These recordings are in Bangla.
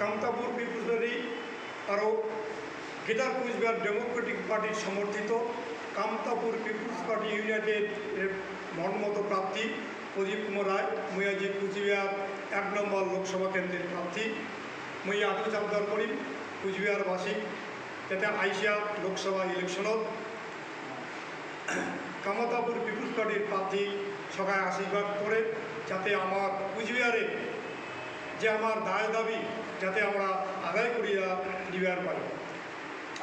কামতাপুর পিপুলসরি আরও গেদার কুচবিহার ডেমোক্রেটিক পার্টির সমর্থিত। কামতাপুর পিপুলস পার্টি ইউনাইটেড এর মর্মত প্রার্থী প্রদীপ কুমার রায়, মুয়াজি কুচবিহার এক নম্বর লোকসভা কেন্দ্রের প্রার্থী। মুই আদৌ চাকদার করি কুচবিহারবাসী। যাতে আইসিয়া লোকসভা ইলেকশনত কামতাপুর পিপুলস পার্টির প্রার্থী সবাই আশীর্বাদ করে, যাতে আমার কুচবিহারে যে আমার দায় দাবি যাতে আমরা আদায় করিয়া নিবার পারি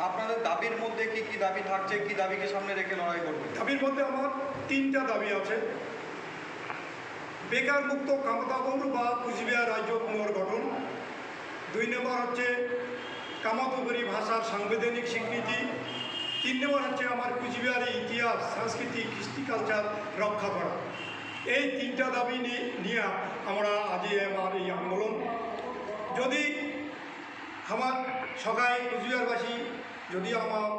আপনাদের দাবির মধ্যে কি কি দাবি থাকছে? কি দাবিকে সামনে রেখে লড়াই করবে দাবির মধ্যে আমার তিনটা দাবি আছে। বেকার মুক্ত কামতাপুর বা কুচবিহার রাজ্য পুনর্গঠন। দুই নম্বর হচ্ছে কামাতপুরী ভাষার সাংবিধানিক স্বীকৃতি। তিন নম্বর হচ্ছে আমার কুচবিহারের ইতিহাস সংস্কৃতি কৃষ্টি কালচার রক্ষা করা। এই তিনটা দাবি নিয়ে আমরা আজ আমার এই আন্দোলন। যদি আমার সকাল কুচবিহারবাসী যদি আমার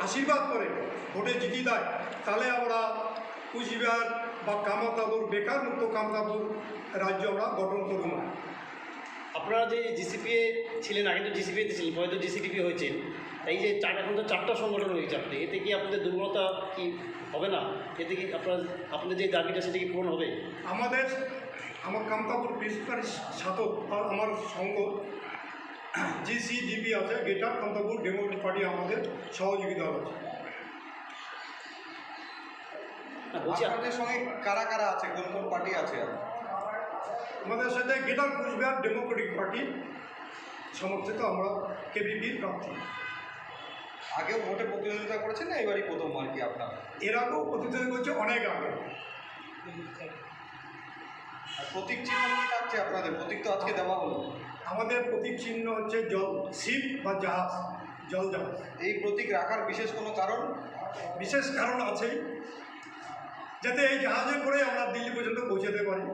আশীর্বাদ করে, ভোটে জিতি দেয়, তাহলে আমরা কুচবিহার বা কামতাপুর বেকার মুক্ত কামতাপুর রাজ্য আমরা গঠন করব। আপনারা যে জিসিপিএ ছিলেন আগে তো জিসিপিএতে ছিলেন পরে তো জিসিডিপি হয়েছেন এই যে চার এখন তো চারটা সংগঠন হয়েছে আপনি এতে কি আপনাদের দুর্বলতা কি হবে না? এতে কি আপনার আপনাদের যে দাবিটা সেটা কি পূরণ হবে? আমাদের আমার কামতাপুর প্রিন্সিপাল সাথক আর আমার সঙ্গ জিসিডিপি আছে গেটার কামতাপুর ডেমোক্রেটিক পার্টি আমাদের সহযোগিতা আছে। বলছি আপনাদের সঙ্গে কারা কারা আছে কোন কোন পার্টি আছে? আমাদের সাথে গেটার কুচবিহার ডেমোক্রেটিক পার্টি সমর্থিত আমরা কেবিপির প্রার্থী। আগেও ভোটে প্রতিদ্বন্দ্বিতা করেছেন না এবারই প্রথম আর কি আপনার? এর আগেও প্রতিদ্বন্দ্বী করছে অনেক আগে। প্রতীক চিহ্ন কি থাকছে আপনাদের? প্রতীক তো আজকে দেওয়া হলো। আমাদের প্রতীক চিহ্ন হচ্ছে জল শিপ বা জাহাজ জল জাহাজ। এই প্রতীক রাখার বিশেষ কোনো কারণ? বিশেষ কারণ আছেই। যাতে এই জাহাজে করে আমরা দিল্লি পর্যন্ত পৌঁছাতে পারি।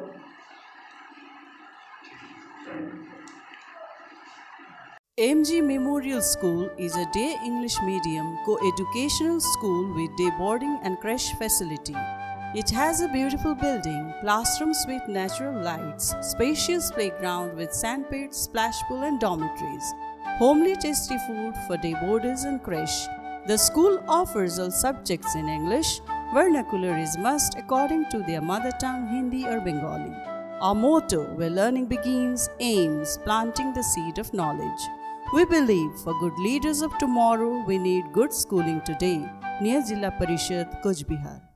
MG Memorial School is a day English medium co-educational school with day boarding and creche facility. It has a beautiful building, classrooms with natural lights, spacious playground with sandpits, splash pool and dormitories, homely tasty food for day boarders and creche. The school offers all subjects in English. Vernacular is must according to their mother tongue Hindi or Bengali. Our motto, where learning begins, aims planting the seed of knowledge. We believe for good leaders of tomorrow, we need good schooling today. Near Zilla Parishad, Kuch.